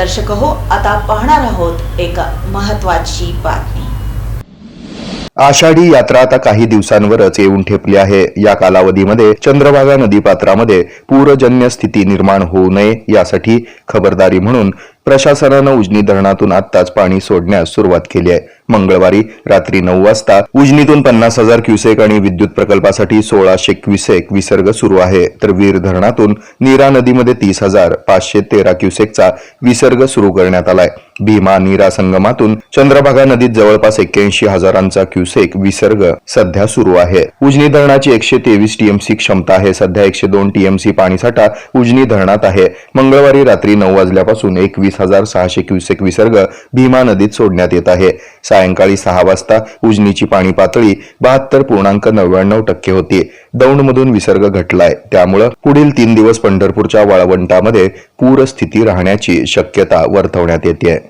दर्शक हो. आता पाहणार आहोत एक महत्वाची बातमी. आषाढी यात्रा आता काही दिवसांवरच येऊन ठेपली आहे. या कालावधीमध्ये चंद्रभागा नदीपात्रामध्ये पूरजन्य स्थिती निर्माण होऊ नये यासाठी खबरदारी म्हणून प्रशासनानं उजनी धरणातून आत्ताच पाणी सोडण्यास सुरुवात केली आहे. मंगळवारी रात्री नऊ वाजता उजनीतून पन्नास हजार क्युसेक आणि विद्युत प्रकल्पासाठी सोळाशे क्युसेक विसर्ग सुरू आहे. तर वीर धरणातून नीरा नदीमध्ये तीस हजार पाचशे तेरा क्युसेकचा विसर्ग सुरू करण्यात आलाय. भीमा नीरा संगमातून चंद्रभागा नदीत जवळपास एक्क्याऐंशी हजारांचा क्युसेक विसर्ग सध्या सुरू आहे. उजनी धरणाची एकशे तेवीस टीएमसी क्षमता आहे. सध्या एकशे दोन टीएमसी पाणीसाठा उजनी धरणात आहे. मंगळवारी रात्री नऊ वाजल्यापासून एकवीस हजार सहाशे क्युसेक विसर्ग भीमा नदीत सोडण्यात येत आहे. सायंकाळी सहा वाजता उजनीची पाणी पातळी बहात्तर पूर्णांक नव्याण्णव टक्के होती. दौंडमधून विसर्ग घटलाय. त्यामुळं पुढील तीन दिवस पंढरपूरच्या वाळवंटामध्ये पूरस्थिती राहण्याची शक्यता वर्तवण्यात येते